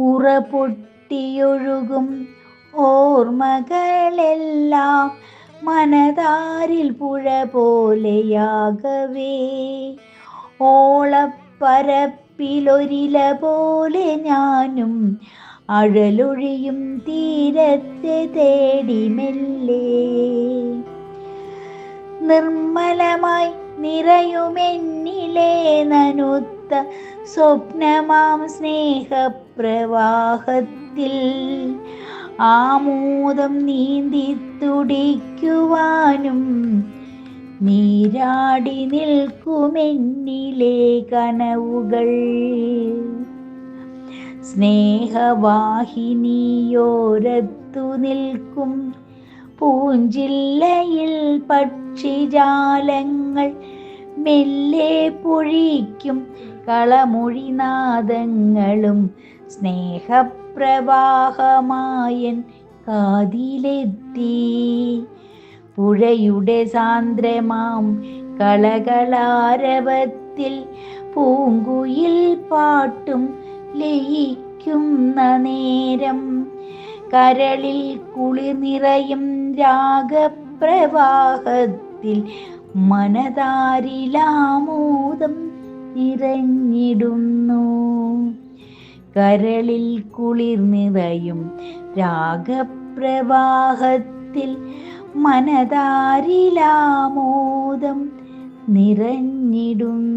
ഉറപൊട്ടിയൊഴുകും ഓർമ്മകളെല്ലാം മനതാരിൽ പുഴ പോലെയാകവേ. ഓളപ്പരപ്പിലൊരില പോലെ ഞാനും അഴലൊഴിയും തീരത്തെ തേടി മെല്ലേ. നിർമ്മലമായി നിറയുമെന്നിലേ നനുത്ത സ്വപ്നമാം സ്നേഹപ്രവാഹത്തിൽ ആമോദം നീന്തി തുടിക്കുവാനും നീരാടി നിൽക്കുമെന്നിലെ കനവുകൾ. സ്നേഹവാഹിനിയോരത്തു നിൽക്കും. പൂഞ്ചില്ലയിൽ പക്ഷിജാലങ്ങൾ മെല്ലെ പൊഴിക്കും കളമൊഴിനാദങ്ങളും. സ്നേഹപ്രവാഹമായൻ കാതിലെത്തി. പുഴയുടെ സാന്ദ്രമാം കളകളാരവത്തിൽ പൂങ്കുയിൽ പാട്ടും ലയിക്കുന്ന നേരം. കരളിൽ കുളിർ നിറയും രാഗപ്രവാഹത്തിൽ മനതാരിലാമോദം നിറഞ്ഞിടുന്നു കരളിൽ കുളിർ നിറയും രാഗപ്രവാഹത്തിൽ മനതാരിലാമോദം നിറഞ്ഞിടുന്നു.